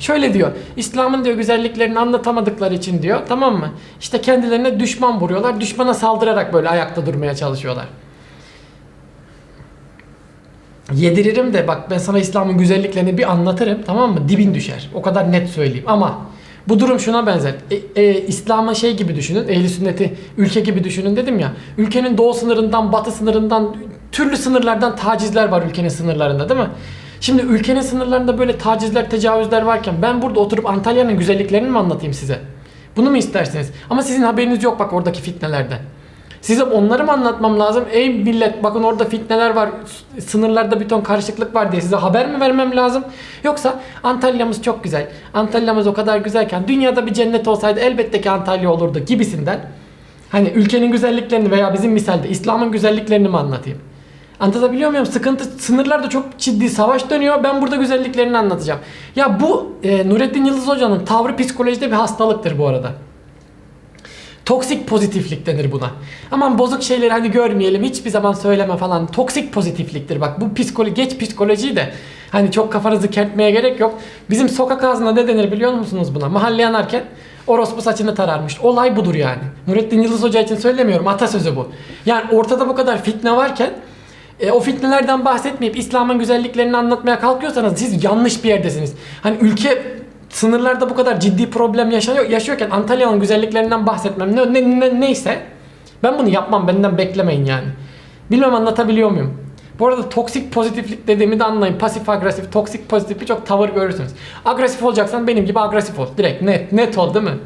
Şöyle diyor. İslam'ın diyor güzelliklerini anlatamadıkları için diyor. Tamam mı? İşte kendilerine düşman vuruyorlar. Düşmana saldırarak böyle ayakta durmaya çalışıyorlar. Yediririm de bak ben sana İslam'ın güzelliklerini bir anlatırım tamam mı? Dibin düşer. O kadar net söyleyeyim ama bu durum şuna benzer. E, e, İslam'ı şey gibi düşünün. Ehli sünneti ülke gibi düşünün dedim ya. Ülkenin doğu sınırından, batı sınırından türlü sınırlardan tacizler var ülkenin sınırlarında değil mi? Şimdi ülkenin sınırlarında böyle tacizler, tecavüzler varken ben burada oturup Antalya'nın güzelliklerini mi anlatayım size? Bunu mu istersiniz? Ama sizin haberiniz yok bak oradaki fitnelerden. Size onları mı anlatmam lazım? Ey millet bakın orada fitneler var, sınırlarda bir ton karışıklık var diye size haber mi vermem lazım? Yoksa Antalya'mız çok güzel. Antalya'mız o kadar güzelken dünyada bir cennet olsaydı elbette ki Antalya olurdu gibisinden. Hani ülkenin güzelliklerini veya bizim misalde İslam'ın güzelliklerini mi anlatayım? Anlatabiliyor muyum? Sıkıntı sınırlarda çok ciddi savaş dönüyor. Ben burada güzelliklerini anlatacağım. Ya bu e, Nurettin Yıldız Hoca'nın tavrı psikolojide bir hastalıktır bu arada. Toksik pozitiflik denir buna. Aman bozuk şeyleri hani görmeyelim hiçbir zaman söyleme falan. Toksik pozitifliktir bak bu psikoloji geç psikolojiyi de hani çok kafanızı kertmeye gerek yok. Bizim sokak ağzında ne denir biliyor musunuz buna? Mahalle yanarken orospu saçını tararmış. Olay budur yani. Nurettin Yıldız Hoca için söylemiyorum atasözü bu. Yani ortada bu kadar fitne varken e, o fitnelerden bahsetmeyip İslam'ın güzelliklerini anlatmaya kalkıyorsanız siz yanlış bir yerdesiniz. Hani ülke sınırlarda bu kadar ciddi problem yaşıyor, yaşıyorken Antalya'nın güzelliklerinden bahsetmem ne, ne, ne- neyse ben bunu yapmam benden beklemeyin yani. Bilmem anlatabiliyor muyum? Bu arada toksik pozitiflik dediğimi de anlayın. Pasif agresif, toksik pozitif birçok tavır görürsünüz. Agresif olacaksan benim gibi agresif ol. Direkt net, net ol değil mi?